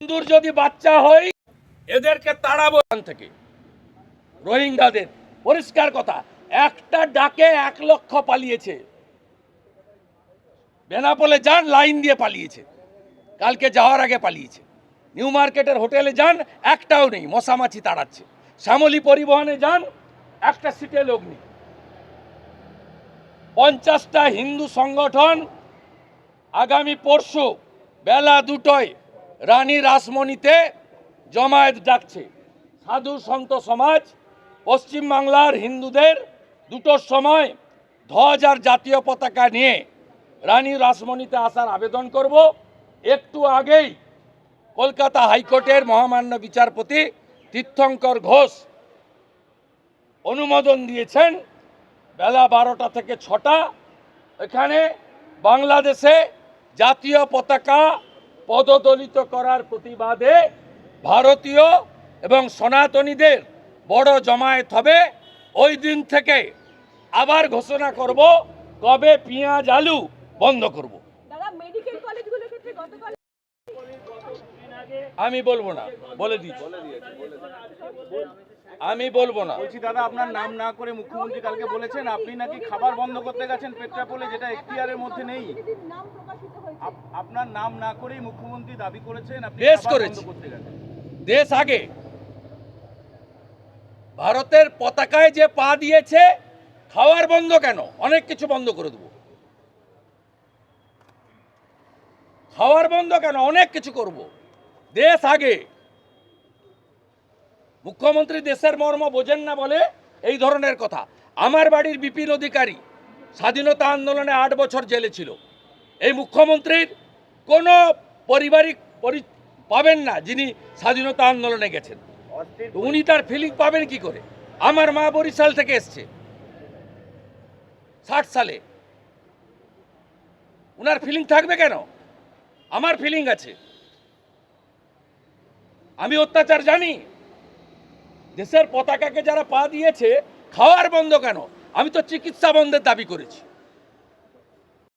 হিন্দুর যদি বাচ্চা হয়, এদেরকে তাড়াবো থেকে। রোহিঙ্গাদের। পরিষ্কার কথা, একটা ডাকে এক লক্ষ পালিয়েছে। বেনাপোলে যান, লাইন দিয়ে পালিয়েছে। কালকে যাওয়ার আগে পালিয়েছে। নিউ মার্কেটের হোটেলে যান, একটাও নেই, মশামাছি তাড়াচ্ছে। শ্যামলী পরিবহনে যান, একটা সিটে লোক নেই। পঞ্চাশটা হিন্দু সংগঠন আগামী পরশু বেলা দুটোয় রানী রাসমণিতে জমায়েত ডাকছে। সাধু সন্ত সমাজ পশ্চিমবাংলার হিন্দুদের দুটোর সময় ধ্বজ আর জাতীয় পতাকা নিয়ে রানী রাসমণিতে আসার আবেদন করব। একটু আগেই কলকাতা হাইকোর্টের মহামান্য বিচারপতি তীর্থঙ্কর ঘোষ অনুমোদন দিয়েছেন। বেলা বারোটা থেকে ছটা। এখানে বাংলাদেশে জাতীয় পতাকা পদদলিত করার প্রতিবাদে ভারতীয় এবং সনাতনীদের বড় জমায়েত হবে। ওই দিন থেকে আবার ঘোষণা করব কবে পেঁয়াজ আলু বন্ধ করব। আমি বলব না বলে দিচ্ছি আমি বলব না। বলছি দাদা আপনার নাম না করে মুখ্যমন্ত্রী কালকে বলেছেন আপনি নাকি খাবার বন্ধ করতে গেছেন পেট্রাপোলে যেটা এখতিয়ারের মধ্যে নেই। আপনার নাম না করেই মুখ্যমন্ত্রী দাবি করেছেন আপনি খাবার করেছি। দেশ আগে। ভারতের পতাকায় যে পা দিয়েছে খাওয়ার বন্ধ কেন? অনেক কিছু বন্ধ করে দেবো। খাওয়ার বন্ধ কেন? অনেক কিছু করব। দেশ আগে। মুখ্যমন্ত্রী দেশের মর্ম বোঝেন না বলে এই ধরনের কথা। আমার বাড়ির বিপিন অধিকারী স্বাধীনতা আন্দোলনে আট বছর জেলে ছিল। এই মুখ্যমন্ত্রীর কোনো পারিবারিক পরি পাবেন না যিনি স্বাধীনতা আন্দোলনে গেছেন। উনি তার ফিলিং পাবেন কি করে? আমার মা বরিশাল থেকে এসছে। ষাট সালে। উনার ফিলিং থাকবে কেন? আমার ফিলিং আছে। আমি অত্যাচার জানি। দেশের পতাকাকে যারা পা দিয়েছে, খাওয়ার বন্ধ কেন? আমি তো চিকিৎসা বন্ধের দাবি করেছি।